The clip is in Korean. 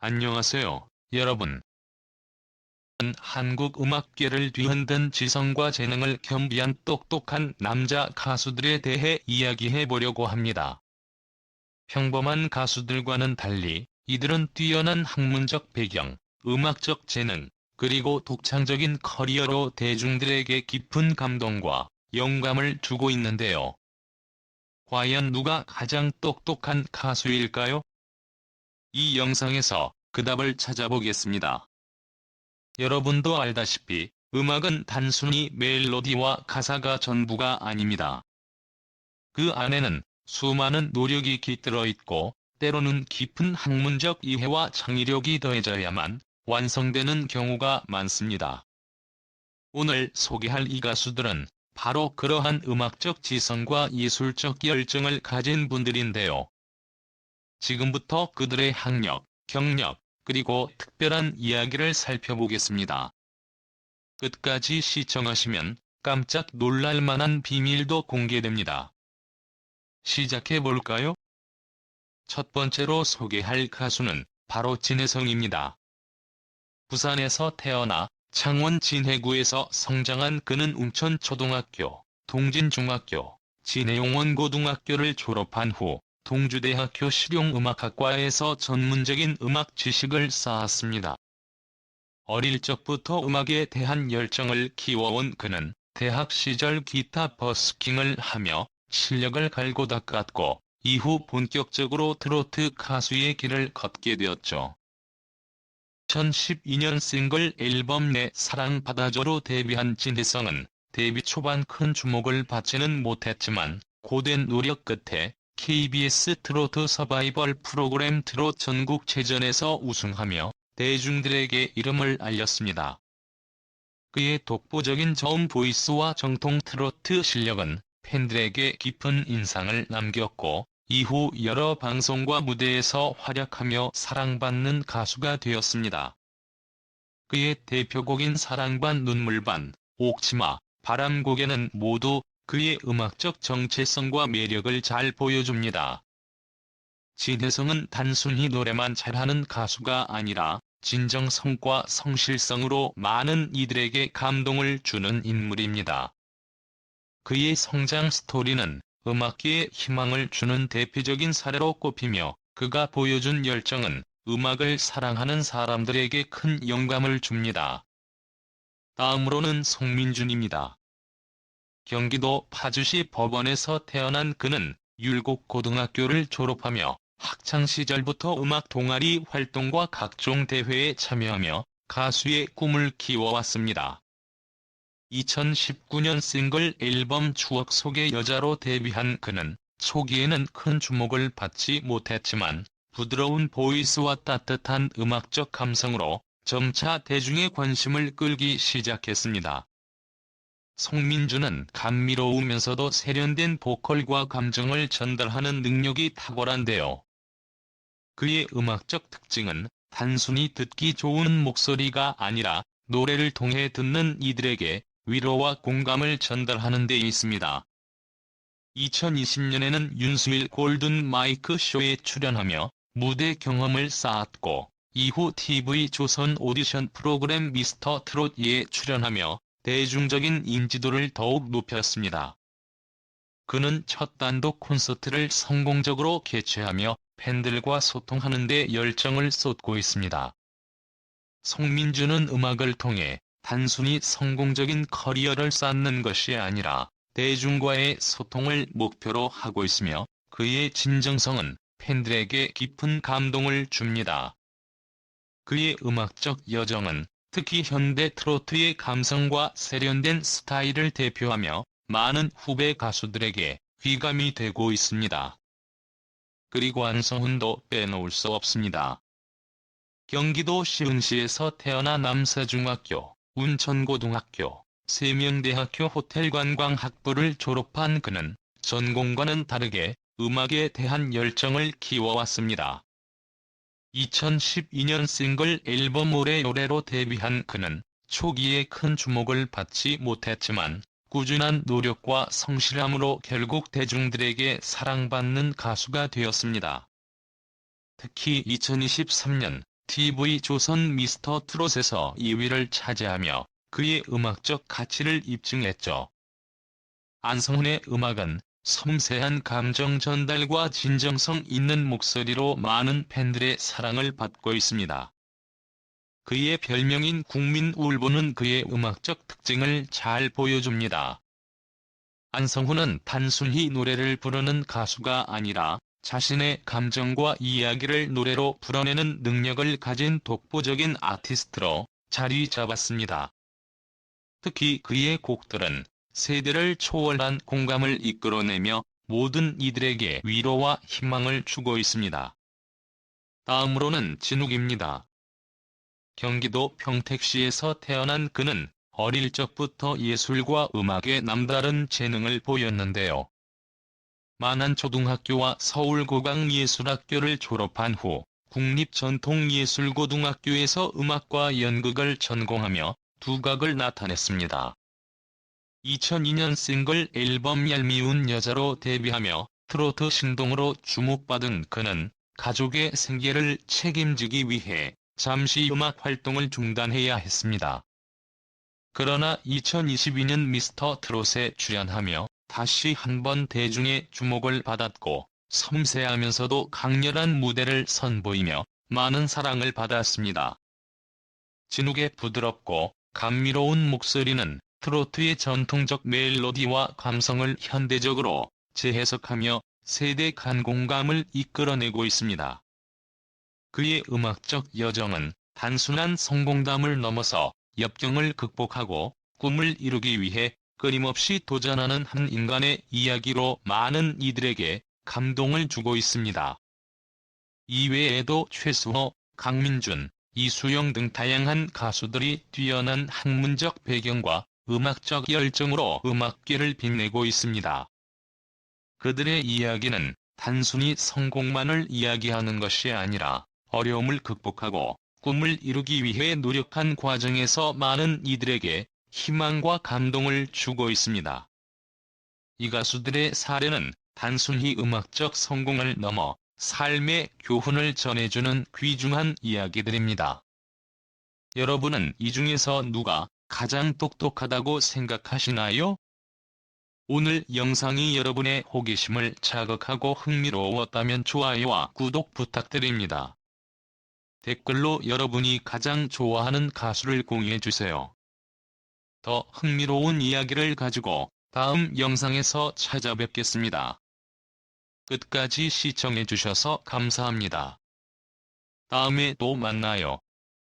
안녕하세요, 여러분. 한국 음악계를 뒤흔든 지성과 재능을 겸비한 똑똑한 남자 가수들에 대해 이야기해 보려고 합니다. 평범한 가수들과는 달리 이들은 뛰어난 학문적 배경, 음악적 재능, 그리고 독창적인 커리어로 대중들에게 깊은 감동과 영감을 주고 있는데요. 과연 누가 가장 똑똑한 가수일까요? 이 영상에서 그 답을 찾아보겠습니다. 여러분도 알다시피 음악은 단순히 멜로디와 가사가 전부가 아닙니다. 그 안에는 수많은 노력이 깃들어 있고 때로는 깊은 학문적 이해와 창의력이 더해져야만 완성되는 경우가 많습니다. 오늘 소개할 이 가수들은 바로 그러한 음악적 지성과 예술적 열정을 가진 분들인데요. 지금부터 그들의 학력, 경력, 그리고 특별한 이야기를 살펴보겠습니다. 끝까지 시청하시면 깜짝 놀랄 만한 비밀도 공개됩니다. 시작해볼까요? 첫 번째로 소개할 가수는 바로 진혜성입니다. 부산에서 태어나 창원 진해구에서 성장한 그는 웅천초등학교, 동진중학교, 진해용원고등학교를 졸업한 후 동주대학교 실용음악학과에서 전문적인 음악 지식을 쌓았습니다. 어릴 적부터 음악에 대한 열정을 키워온 그는 대학 시절 기타 버스킹을 하며 실력을 갈고 닦았고 이후 본격적으로 트로트 가수의 길을 걷게 되었죠. 2012년 싱글 앨범 내 사랑 받아줘로 데뷔한 진혜성은 데뷔 초반 큰 주목을 받지는 못했지만 고된 노력 끝에 KBS 트로트 서바이벌 프로그램 트롯 전국체전에서 우승하며 대중들에게 이름을 알렸습니다. 그의 독보적인 저음 보이스와 정통 트로트 실력은 팬들에게 깊은 인상을 남겼고 이후 여러 방송과 무대에서 활약하며 사랑받는 가수가 되었습니다. 그의 대표곡인 사랑반 눈물반, 옥치마, 바람고개는 모두 그의 음악적 정체성과 매력을 잘 보여줍니다. 진혜성은 단순히 노래만 잘하는 가수가 아니라 진정성과 성실성으로 많은 이들에게 감동을 주는 인물입니다. 그의 성장 스토리는 음악계에 희망을 주는 대표적인 사례로 꼽히며 그가 보여준 열정은 음악을 사랑하는 사람들에게 큰 영감을 줍니다. 다음으로는 송민준입니다. 경기도 파주시 법원에서 태어난 그는 율곡 고등학교를 졸업하며 학창시절부터 음악 동아리 활동과 각종 대회에 참여하며 가수의 꿈을 키워왔습니다. 2019년 싱글 앨범 추억 속의 여자로 데뷔한 그는 초기에는 큰 주목을 받지 못했지만 부드러운 보이스와 따뜻한 음악적 감성으로 점차 대중의 관심을 끌기 시작했습니다. 송민주는 감미로우면서도 세련된 보컬과 감정을 전달하는 능력이 탁월한데요. 그의 음악적 특징은 단순히 듣기 좋은 목소리가 아니라 노래를 통해 듣는 이들에게 위로와 공감을 전달하는 데 있습니다. 2020년에는 윤수일 골든 마이크 쇼에 출연하며 무대 경험을 쌓았고 이후 TV 조선 오디션 프로그램 미스터 트롯에 출연하며 대중적인 인지도를 더욱 높였습니다. 그는 첫 단독 콘서트를 성공적으로 개최하며 팬들과 소통하는 데 열정을 쏟고 있습니다. 송민주는 음악을 통해 단순히 성공적인 커리어를 쌓는 것이 아니라 대중과의 소통을 목표로 하고 있으며 그의 진정성은 팬들에게 깊은 감동을 줍니다. 그의 음악적 여정은 특히 현대 트로트의 감성과 세련된 스타일을 대표하며 많은 후배 가수들에게 귀감이 되고 있습니다. 그리고 안성훈도 빼놓을 수 없습니다. 경기도 시흥시에서 태어나 남사중학교, 운천고등학교, 세명대학교 호텔관광학부를 졸업한 그는 전공과는 다르게 음악에 대한 열정을 키워왔습니다. 2012년 싱글 앨범 오래오래로 데뷔한 그는 초기에 큰 주목을 받지 못했지만 꾸준한 노력과 성실함으로 결국 대중들에게 사랑받는 가수가 되었습니다. 특히 2023년 TV 조선 미스터 트롯에서 2위를 차지하며 그의 음악적 가치를 입증했죠. 안성훈의 음악은 섬세한 감정 전달과 진정성 있는 목소리로 많은 팬들의 사랑을 받고 있습니다. 그의 별명인 국민 울보는 그의 음악적 특징을 잘 보여줍니다. 안성훈은 단순히 노래를 부르는 가수가 아니라 자신의 감정과 이야기를 노래로 풀어내는 능력을 가진 독보적인 아티스트로 자리 잡았습니다. 특히 그의 곡들은 세대를 초월한 공감을 이끌어내며 모든 이들에게 위로와 희망을 주고 있습니다. 다음으로는 진욱입니다. 경기도 평택시에서 태어난 그는 어릴 적부터 예술과 음악에 남다른 재능을 보였는데요. 만안초등학교와 서울국악예술학교를 졸업한 후 국립전통예술고등학교에서 음악과 연극을 전공하며 두각을 나타냈습니다. 2002년 싱글 앨범 얄미운 여자로 데뷔하며 트로트 신동으로 주목받은 그는 가족의 생계를 책임지기 위해 잠시 음악 활동을 중단해야 했습니다. 그러나 2022년 미스터 트롯에 출연하며 다시 한번 대중의 주목을 받았고 섬세하면서도 강렬한 무대를 선보이며 많은 사랑을 받았습니다. 진욱의 부드럽고 감미로운 목소리는 트로트의 전통적 멜로디와 감성을 현대적으로 재해석하며 세대 간 공감을 이끌어내고 있습니다. 그의 음악적 여정은 단순한 성공담을 넘어서 역경을 극복하고 꿈을 이루기 위해 끊임없이 도전하는 한 인간의 이야기로 많은 이들에게 감동을 주고 있습니다. 이외에도 최수호, 강민준, 이수영 등 다양한 가수들이 뛰어난 학문적 배경과 음악적 열정으로 음악계를 빛내고 있습니다. 그들의 이야기는 단순히 성공만을 이야기하는 것이 아니라 어려움을 극복하고 꿈을 이루기 위해 노력한 과정에서 많은 이들에게 희망과 감동을 주고 있습니다. 이 가수들의 사례는 단순히 음악적 성공을 넘어 삶의 교훈을 전해주는 귀중한 이야기들입니다. 여러분은 이 중에서 누가 가장 똑똑하다고 생각하시나요? 오늘 영상이 여러분의 호기심을 자극하고 흥미로웠다면 좋아요와 구독 부탁드립니다. 댓글로 여러분이 가장 좋아하는 가수를 공유해주세요. 더 흥미로운 이야기를 가지고 다음 영상에서 찾아뵙겠습니다. 끝까지 시청해주셔서 감사합니다. 다음에 또 만나요.